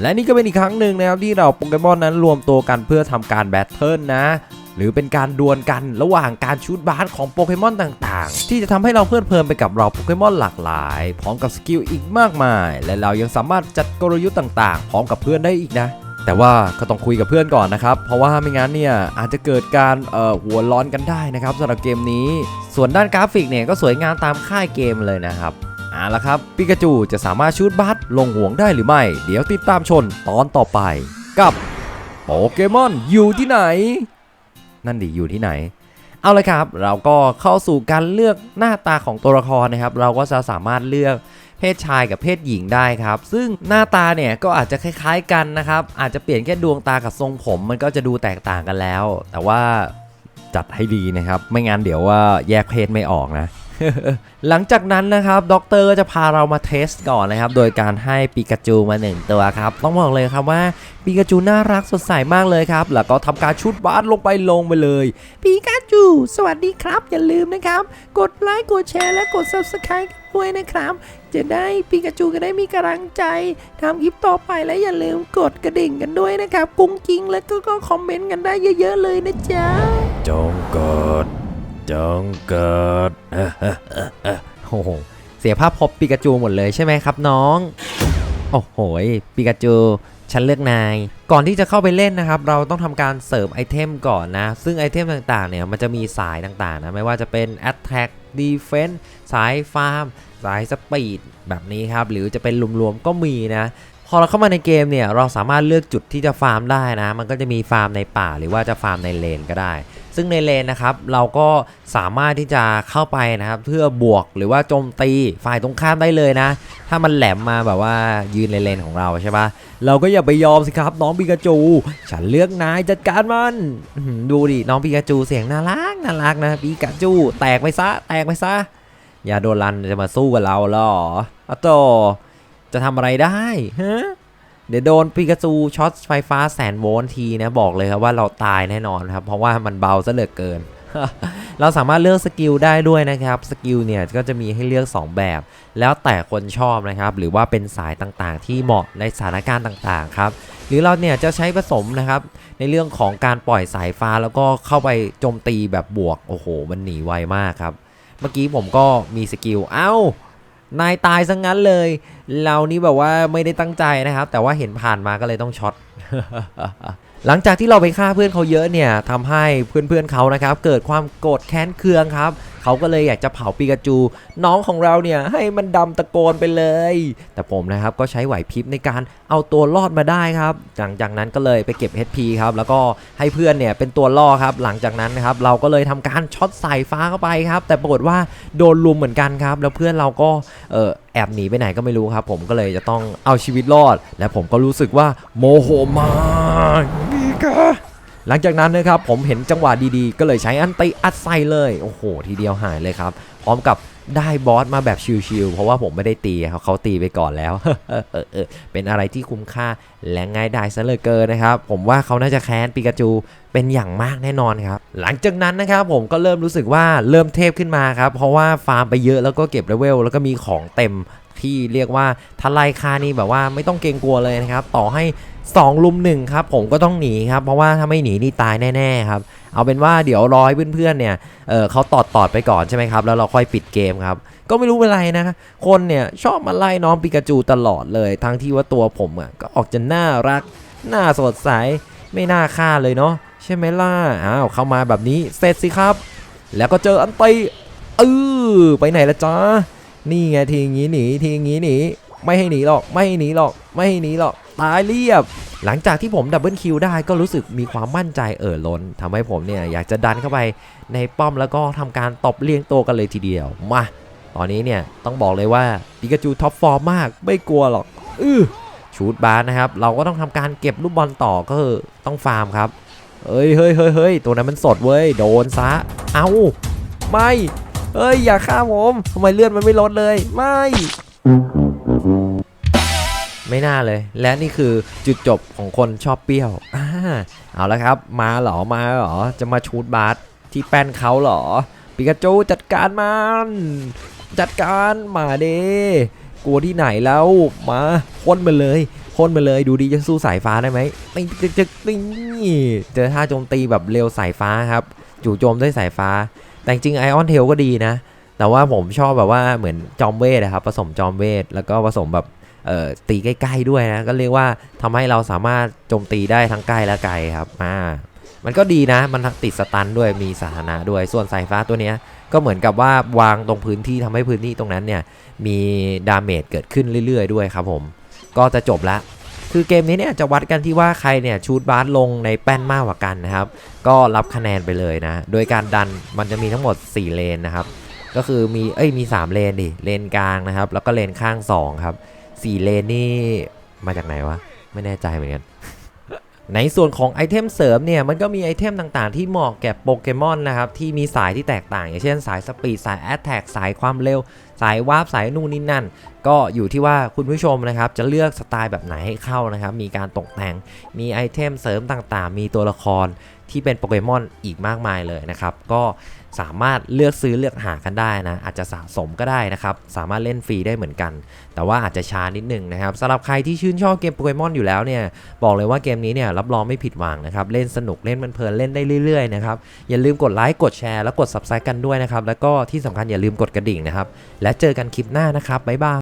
และนี่ก็เป็นอีกครั้งหนึ่งนะครับที่เราโปเกมอนนั้นรวมตัวกันเพื่อทำการแบทเทิลนะ หรือเป็นการดวลกันระหว่างการชูดบาสของโปเกมอนต่างๆ ที่จะทำให้เราเพลิดเพลินไปกับเราโปเกมอนหลากหลาย พร้อมกับสกิลอีกมากมาย และเรายังสามารถจัดกลยุทธ์ต่างๆ พร้อมกับเพื่อนได้อีกนะ แต่ว่าก็ต้องคุยกับเพื่อนก่อนนะครับ เพราะว่าไม่งั้นเนี่ยอาจจะเกิดการเอ่อหัวร้อนกันได้นะครับสำหรับเกมนี้ ส่วนด้านกราฟิกเนี่ยก็สวยงามตามค่ายเกมเลยนะครับ เอาละครับ ปิกาจูจะสามารถชูดบัสลงห่วงได้หรือไม่ เดี๋ยวติดตามชนตอนต่อไปกับโปเกมอนอยู่ที่ไหน นั่นดิอยู่ที่ไหน เอาเลยครับ เราก็เข้าสู่การเลือกหน้าตาของตัวละครนะครับ เราก็จะสามารถเลือกเพศชายกับเพศหญิงได้ครับ ซึ่งหน้าตาเนี่ยก็อาจจะคล้ายๆกันนะครับ อาจจะเปลี่ยนแค่ดวงตากับทรงผม มันก็จะดูแตกต่างกันแล้ว แต่ว่าจัดให้ดีนะครับ ไม่งั้นเดี๋ยวว่าแยกเพศไม่ออกนะ หลังจากนั้นนะครับด็อกเตอร์ก็จะพาเรามาเทสก่อนนะครับ โดยการให้ปิกาจูมาหนึ่งตัวครับ ต้องบอกเลยครับว่าปิกาจูน่ารักสดใสมากเลยครับ แล้วก็ทำการชุดบาสลงไปลงไปเลยปิกาจูสวัสดีครับ อย่าลืมนะครับ กดไลค์กดแชร์และกด subscribe ด้วยนะครับ จะได้ปิกาจูก็ได้มีกำลังใจทำคลิปต่อไปและอย่าลืมกดกระดิ่งกันด้วยนะครับกุ้งกิ้งแล้วก็ก็คอมเมนต์กันได้เยอะ ๆ เลยนะจ๊ะจงกด จงเกิดโอ้โหเสียภาพพบปิกาจูหมดเลยใช่ไหมครับน้อง โอ้โหปิกาจูฉันเลือกนาย ก่อนที่จะเข้าไปเล่นนะครับ เราต้องทำการเสริมไอเทมก่อนนะ ซึ่งไอเทมต่างๆเนี่ยมันจะมีสายต่างๆนะ ไม่ว่าจะเป็น Attack Defense สายฟาร์ม สายสปีดแบบนี้ครับ หรือจะเป็นรวมๆก็มีนะ พอเราเข้ามาในเกมเนี่ย เราสามารถเลือกจุดที่จะฟาร์มได้นะ มันก็จะมีฟาร์มในป่า หรือว่าจะฟาร์มในเลนก็ได้ ซึ่งในเลนนะครับเราก็สามารถที่จะเข้าไปนะครับเพื่อบวกหรือว่าโจมตีฝ่ายตรงข้ามได้เลยนะ ถ้ามันแหลมมาแบบว่ายืนในเลนของเราใช่ปะเราก็อย่าไปยอมสิครับ น้องปิกาจู ฉันเลือกนายจัดการมันดูดิน้องปิกาจูเสียงน่ารักน่ารักนะปิกาจู แตกไปซะแตกไปซะอย่าโดนรันจะมาสู้กับเราหรออะโตจะทำอะไรได้ฮะ เดี๋ยวโดนปิกาจูช็อตไฟฟ้าแสนโวลต์ทีนะบอกเลยครับว่าเราตายแน่นอนครับ เพราะว่ามันเบาซะเหลือเกิน เราสามารถเลือกสกิลได้ด้วยนะครับสกิลเนี่ยก็จะมีให้เลือก 2 แบบ แล้วแต่คนชอบนะครับ หรือว่าเป็นสายต่างๆ ที่เหมาะในสถานการณ์ต่างๆครับหรือเราเนี่ยจะใช้ผสมนะครับ ในเรื่องของการปล่อยสายฟ้าแล้วก็เข้าไปโจมตีแบบบวกโอ้โหมันหนีไวมากครับ เมื่อกี้ผมก็มีสกิลเอ้านายตายซะงงั้นเลย เรานี่แบบว่าไม่ได้ตั้งใจนะครับ แต่ว่าเห็นผ่านมาก็เลยต้องช็อตหลังจากที่เราไปฆ่าเพื่อนเขาเยอะเนี่ยทำให้เพื่อนๆเขานะครับ เกิดความโกรธแค้นเคืองครับ เขาก็เลยอยากจะเผาปิกาจู น้องของเราเนี่ยให้มันดำตะโกนไปเลย แต่ผมนะครับก็ใช้ไหวพริบในการเอาตัวรอดมาได้ครับหลังจากนั้นก็เลยไปเก็บ HP ครับแล้วก็ให้เพื่อนเนี่ยเป็นตัวล่อครับ หลังจากนั้นนะครับเราก็เลยทำการช็อตใส่ฟ้าเข้าไปครับ แต่ปรากฏว่าโดนลุมเหมือนกันครับ แล้วเพื่อนเราก็เออแอบหนีไปไหนก็ไม่รู้ครับ ผมก็เลยจะต้องเอาชีวิตรอด และผมก็รู้สึกว่าโมโหมากพี่กะหลังจากนั้นนะครับผมเห็นจังหวะดีๆ ก็เลยใช้อันติอัดใส่เลย โอ้โห ทีเดียวหายเลยครับ ร้อมกับได้บอสมาแบบชิลๆเพราะว่าผมไม่ได้ตีเขาเขาตีไปก่อนแล้วเออเออเออเป็นอะไรที่คุ้มค่าและง่ายดายซะเหลือเกินนะครับ ผมว่าเขาน่าจะแค้นปิกาจูเป็นอย่างมากแน่นอนครับ หลังจากนั้นนะครับผมก็เริ่มรู้สึกว่าเริ่มเทพขึ้นมาครับ เพราะว่าฟาร์มไปเยอะแล้วก็เก็บเลเวลแล้วก็มีของเต็ม ที่เรียกว่าทลายคานี่แบบว่าไม่ต้องเกรงกลัวเลยนะครับ ต่อให้ 2 ลุมหนึ่งครับ ผมก็ต้องหนีครับ เพราะว่าถ้าไม่หนีนี่ตายแน่ๆครับ เอาเป็นว่าเดี๋ยวรอให้เพื่อนๆเนี่ยเออเขาตอดตอดไปก่อนใช่ไหมครับ แล้วเราค่อยปิดเกมครับ ก็ไม่รู้เป็นไรนะ คนเนี่ยชอบมาไล่น้องปิกาจูตลอดเลย ทั้งที่ว่าตัวผมอะก็ออกจะน่ารัก น่าสดใส ไม่น่าฆ่าเลยเนาะใช่ไหมล่ะ อ้าวเข้ามาแบบนี้เสร็จสิครับ แล้วก็เจออันตีเออไปไหนละจ๊ะ นี่ไงทีงี้หนีทีงี้หนีไม่ให้หนีหรอกไม่ให้หนีหรอกไม่ให้หนีหรอกตายเรียบ หลังจากที่ผมดับเบิลคิวได้ก็รู้สึกมีความมั่นใจเอ่อล้นทำให้ผมเนี่ยอยากจะดันเข้าไปในป้อมแล้วก็ทำการตบเลี้ยงตัวกันเลยทีเดียวมาตอนนี้เนี่ยต้องบอกเลยว่าปิกาจูท็อปฟอร์มมากไม่กลัวหรอกอือชูดบาสนะครับเราก็ต้องทำการเก็บลูกบอลต่อก็คือต้องฟาร์มครับเฮ้ยเฮ้ยเฮ้ยเฮ้ยตัวนั้นมันสดเว้ยโดนซะเอาไม่ เฮ้ยอย่าฆ่าผมทำไมเลือดมันไม่ลดเลย ไม่ ไม่น่าเลย และนี่คือจุดจบของคนชอบเปรี้ยวอ่าเอาละครับ มาเหรอมาเหรอจะมาชูดบาสที่แป้นเขาเหรอปิกาจูจัดการมันจัดการมาเดกลัวที่ไหนแล้วมาพ่นมาเลยพ่นมาเลยดูดีจะสู้สายฟ้าได้ไหมนี่จึ๊กจึ๊กนี่เจอท่าโจมตีแบบเร็วสายฟ้าครับ จู่โจมด้วยสายฟ้า แต่จริงไอออนเทลก็ดีนะ แต่ว่าผมชอบแบบว่าเหมือนจอมเวทนะครับผสมจอมเวท แล้วก็ผสมแบบตีใกล้ๆด้วยนะ ก็เรียกว่าทำให้เราสามารถโจมตีได้ทั้งใกล้และไกลครับอ่ามันก็ดีนะ มันติดสตันด้วยมีสถานะด้วย ส่วนสายฟ้าตัวเนี้ยก็เหมือนกับว่าวางตรงพื้นที่ทำให้พื้นที่ตรงนั้นเนี่ยมีดาเมจเกิดขึ้นเรื่อยๆด้วยครับผม ก็จะจบละ คือเกมนี้เนี่ยจะวัดกันที่ว่าใครเนี่ยชูดบาสลงในแป้นมากกว่ากันนะครับ ก็รับคะแนนไปเลยนะ โดยการดันมันจะมีทั้งหมด 4 เลนนะครับ ก็คือมีเอ้ยมี 3 เลนดิ เลนกลางนะครับ แล้วก็เลนข้าง 2 ครับ 4 เลนนี่มาจากไหนวะ ไม่แน่ใจเหมือนกันในส่วนของไอเทมเสริมเนี่ยมันก็มีไอเทมต่างๆ ที่เหมาะแก่โปเกมอนนะครับที่มีสายที่แตกต่าง อย่างเช่นสายสปีดสายแอตแทกสายความเร็ว สายวาร์ปสายนู่นนี่นั่นก็อยู่ที่ว่าคุณผู้ชมนะครับจะเลือกสไตล์แบบไหนให้เข้านะครับ มีการตกแต่ง มีไอเทมเสริมต่างๆ มีตัวละครที่เป็นโปเกมอนอีกมากมายเลยนะครับ ก็สามารถเลือกซื้อเลือกหากันได้นะ อาจจะสะสมก็ได้นะครับ สามารถเล่นฟรีได้เหมือนกัน แต่ว่าอาจจะช้านิดนึงนะครับสำหรับใครที่ชื่นชอบเกมโปเกมอนอยู่แล้วเนี่ย บอกเลยว่าเกมนี้เนี่ยรับรองไม่ผิดหวังนะครับ เล่นสนุกเล่นเพลินเล่นได้เรื่อยๆนะครับ อย่าลืมกดไลค์กดแชร์แล้วกด subscribe กันด้วยนะครับ แล้วก็ที่สำคัญอย่าลืมกดกระดิ่งนะครับ และเจอกันคลิปหน้านะครับบ๊ายบาย